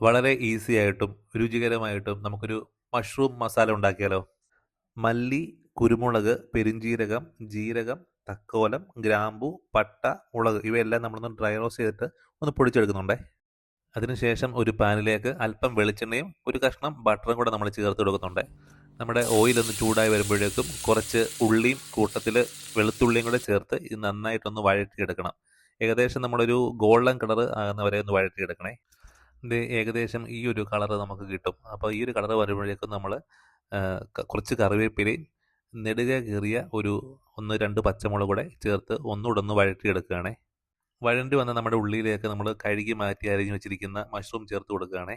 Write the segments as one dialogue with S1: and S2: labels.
S1: വളരെ ഈസി ആയിട്ടും രുചികരമായിട്ടും നമുക്കൊരു മഷ്റൂം മസാല ഉണ്ടാക്കിയാലോ? മല്ലി കുരുമുളക് പെരിഞ്ജീരകം ജീരകം തക്കോലം ഗ്രാമ്പു പട്ട മുളക് ഇവയെല്ലാം നമ്മളൊന്ന് ഡ്രൈ റോസ്റ്റ് ചെയ്തിട്ട് ഒന്ന് പൊടിച്ചെടുക്കുന്നുണ്ടേ. അതിനുശേഷം ഒരു പാനിലേക്ക് അല്പം വെളിച്ചെണ്ണയും ഒരു കഷ്ണം ബട്ടറും കൂടെ നമ്മൾ ചേർത്ത് കൊടുക്കുന്നുണ്ട്. നമ്മുടെ ഓയിൽ ഒന്ന് ചൂടായി വരുമ്പോഴേക്കും കുറച്ച് ഉള്ളിയും കൂട്ടത്തിൽ വെളുത്തുള്ളിയും കൂടെ ചേർത്ത് ഇത് നന്നായിട്ടൊന്ന് വഴറ്റിയെടുക്കണം. ഏകദേശം നമ്മളൊരു ഗോൾഡൻ കളർ ആകുന്നവരെ ഒന്ന് വഴറ്റിയെടുക്കണേ. ഇത് ഏകദേശം ഈ ഒരു കളർ നമുക്ക് കിട്ടും. അപ്പോൾ ഈ ഒരു കളർ വരുമ്പോഴേക്കും നമ്മൾ കുറച്ച് കറിവേപ്പിലയും നെടുക കീറിയ ഒരു ഒന്ന് രണ്ട് പച്ചമുളക് കൂടെ ചേർത്ത് ഒന്ന് വഴറ്റിയെടുക്കുകയാണേ. വഴണ്ടി വന്ന നമ്മുടെ ഉള്ളിയിലേക്ക് നമ്മൾ കഴുകി മാറ്റി അരിഞ്ഞു വെച്ചിരിക്കുന്ന മഷ്റൂം ചേർത്ത് കൊടുക്കുകയാണേ.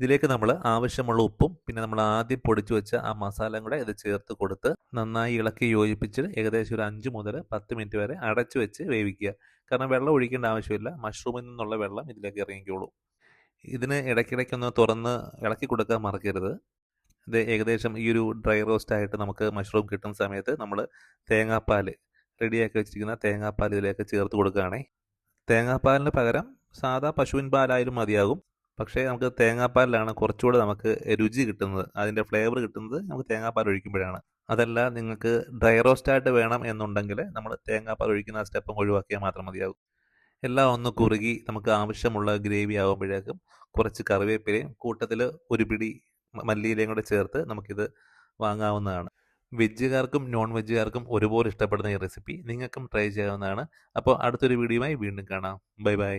S1: ഇതിലേക്ക് നമ്മൾ ആവശ്യമുള്ള ഉപ്പും പിന്നെ നമ്മൾ ആദ്യം പൊടിച്ചു വെച്ച ആ മസാലയും കൂടെ ഇത് ചേർത്ത് കൊടുത്ത് നന്നായി ഇളക്കി യോജിപ്പിച്ച് ഏകദേശം ഒരു അഞ്ച് മുതൽ പത്ത് മിനിറ്റ് വരെ അടച്ചു വെച്ച് വേവിക്കുക. കാരണം വെള്ളം ഒഴിക്കേണ്ട ആവശ്യമില്ല. മഷ്റൂമിൽ നിന്നുള്ള വെള്ളം ഇതിലേക്ക് ഇറങ്ങിക്കോളൂ. ഇതിന് ഇടയ്ക്കിടയ്ക്കൊന്ന് തുറന്ന് ഇളക്കി കൊടുക്കാൻ മറക്കരുത്. ഇത് ഏകദേശം ഈ ഒരു ഡ്രൈ റോസ്റ്റ് ആയിട്ട് നമുക്ക് മഷ്റൂം കിട്ടുന്ന സമയത്ത് നമ്മൾ തേങ്ങാപ്പാൽ റെഡിയാക്കി വെച്ചിരിക്കുന്ന തേങ്ങാപ്പാൽ ഇതിലേക്ക് ചേർത്ത് കൊടുക്കുകയാണേ. തേങ്ങാപ്പാലിന് പകരം സാധാ പശുവിൻ പാലായാലും മതിയാകും. പക്ഷേ നമുക്ക് തേങ്ങാപ്പാലിലാണ് കുറച്ചുകൂടെ നമുക്ക് രുചി കിട്ടുന്നത്. അതിന്റെ ഫ്ലേവർ കിട്ടുന്നത് നമുക്ക് തേങ്ങാപ്പാൽ ഒഴിക്കുമ്പോഴാണ്. അതല്ല നിങ്ങൾക്ക് ഡ്രൈ റോസ്റ്റ് ആയിട്ട് വേണം എന്നുണ്ടെങ്കിൽ നമ്മൾ തേങ്ങാപ്പാൽ ഒഴിക്കുന്ന സ്റ്റെപ്പും ഒഴിവാക്കിയാൽ മാത്രം മതിയാകും. എല്ലാം ഒന്ന് കുറുകി നമുക്ക് ആവശ്യമുള്ള ഗ്രേവി ആകുമ്പോഴേക്കും കുറച്ച് കറിവേപ്പിലയും കൂട്ടത്തിൽ ഒരു പിടി മല്ലിയിലയും കൂടെ ചേർത്ത് നമുക്കിത് വാങ്ങാവുന്നതാണ്. വെജുകാർക്കും നോൺ വെജുകാർക്കും ഒരുപോലെ ഇഷ്ടപ്പെടുന്ന ഈ റെസിപ്പി നിങ്ങൾക്കും ട്രൈ ചെയ്യാവുന്നതാണ്. അപ്പോൾ അടുത്തൊരു വീഡിയോയുമായി വീണ്ടും കാണാം. Bye bye.